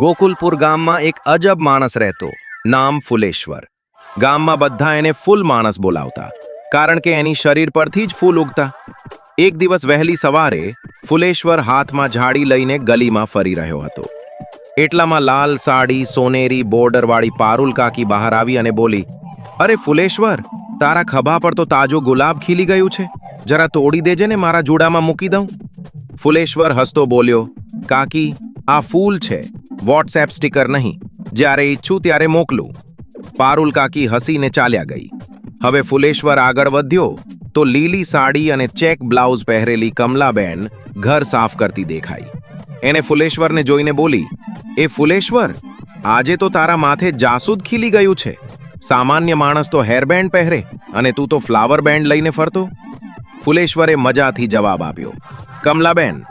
ગોકુલપુર ગામમાં એક અજબ માણસ રહેતો, નામ ફુલેશ્વર. ગામમાં બધા એને ફૂલ માણસ બોલાવતા, કારણ કે એની શરીર પરથી જ ફૂલ ઉગતા. એક દિવસ વહેલી સવારે, ફુલેશ્વર હાથમાં ઝાડી લઈને ગલીમાં ફરી રહ્યો હતો. એટલામાં લાલ સાડી, સોનેરી બોર્ડરવાળી પારુલ કાકી બહાર આવી અને બોલી, અરે ફુલેશ્વર, તારા ખભા પર તો તાજો ગુલાબ ખીલી ગયું છે. જરા તોડી દેજે ને મારા જોડામાં મૂકી દઉં. ફુલેશ્વર હસતો બોલ્યો, કાકી, આ ફૂલ છે. વોટ્સએપ સ્ટીકર નહીં. જ્યારે ઈચ્છું ત્યારે મોકલું. પારુલ કાકી હસીને ચાલ્યા ગઈ. હવે ફુલેશ્વર આગળ વધ્યો તો લીલી સાડી અને ચેક બ્લાઉઝ પહેરેલી કમલાબેન ઘર સાફ કરતી દેખાઈ. એને ફુલેશ્વરને જોઈને બોલી, એ ફુલેશ્વર, આજે તો તારા માથે જાસૂદ ખીલી ગયું છે. સામાન્ય માણસ તો હેરબેન્ડ પહેરે અને તું તો ફ્લાવર બેન્ડ લઈને ફરતો. ફુલેશ્વરે મજાથી જવાબ આપ્યો, કમલાબેન,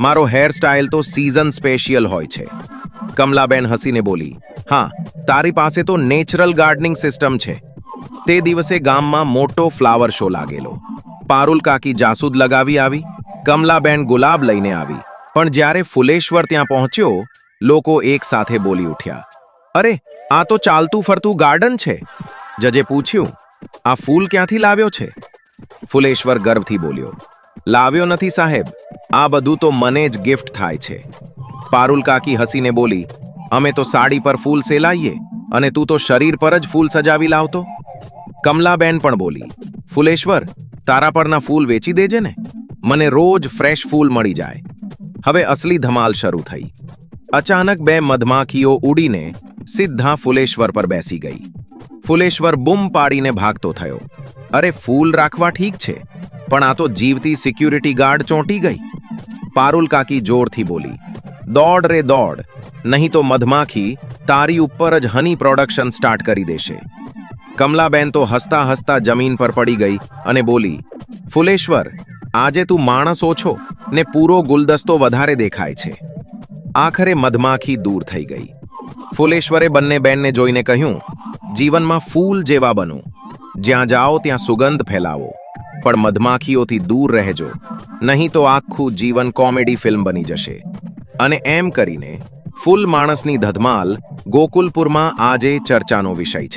મારો હેરસ્ટાઇલ તો સીઝન સ્પેશિયલ હોય છે. કમલાબેન હસીને બોલી, હા, તારી પાસે તો નેચરલ ગાર્ડનિંગ સિસ્ટમ છે. તે દિવસે ગામમાં મોટો ફ્લાવર શો લાગેલો. પારુલ કાકી જાસૂદ લગાવી આવી, કમલાબેન ગુલાબ લઈને આવી. પણ જ્યારે ફુલેશ્વર ત્યાં પહોંચ્યો, લોકો એક સાથે બોલી ઉઠ્યા, અરે, આ તો ચાલતું ફરતું ગાર્ડન છે. જજે પૂછ્યું, આ ફૂલ ક્યાંથી લાવ્યો છે? ફુલેશ્વર ગર્વથી બોલ્યો, લાવ્યો નથી સાહેબ. આ બધું તો મને જ ગિફ્ટ થાય છે. પારુલ કાકી હસીને બોલી, અમે તો સાડી પર ફૂલ સેલાઈએ અને તું તો શરીર પર જ ફૂલ સજાવી લાવતો. કમલાબેન પણ બોલી, ફુલેશ્વર, તારા પરના ફૂલ વેચી દેજે ને. મને રોજ ફ્રેશ ફૂલ મળી જાય. હવે અસલી ધમાલ શરૂ થઈ. અચાનક બે મધમાખીઓ ઉડીને સીધા ફુલેશ્વર પર બેસી ગઈ. ફુલેશ્વર બૂમ પાડીને ભાગતો થયો. અરે, ફૂલ રાખવા ઠીક છે, પણ આ તો જીવતી સિક્યુરિટી ગાર્ડ ચોંટી ગઈ. પારુલ કાકી જોરથી બોલી દોડ રે દોડ, નહીં તો મધમાખી તારી ઉપર જ હની પ્રોડક્શન સ્ટાર્ટ કરી દેશે. કમલાબેન તો હસતા હસતા જમીન પર પડી ગઈ અને બોલી, ફુલેશ્વર, આજે તું માણસ ઓછો ને પૂરો ગુલદસ્તો વધારે દેખાય છે. આખરે મધમાખી દૂર થઈ ગઈ. ફુલેશ્વરે બંને બેનને જોઈને કહ્યું, જીવનમાં ફૂલ જેવા બનો. જ્યાં જાઓ ત્યાં સુગંધ ફેલાવો. પણ મધમાખીઓથી દૂર રહેજો. નહીં તો આખું જીવન કોમેડી ફિલ્મ બની જશે. અને એમ કરીને ફૂલ માણસની ધધમાલ ગોકુલપુરમાં આજે ચર્ચાનો વિષય છે.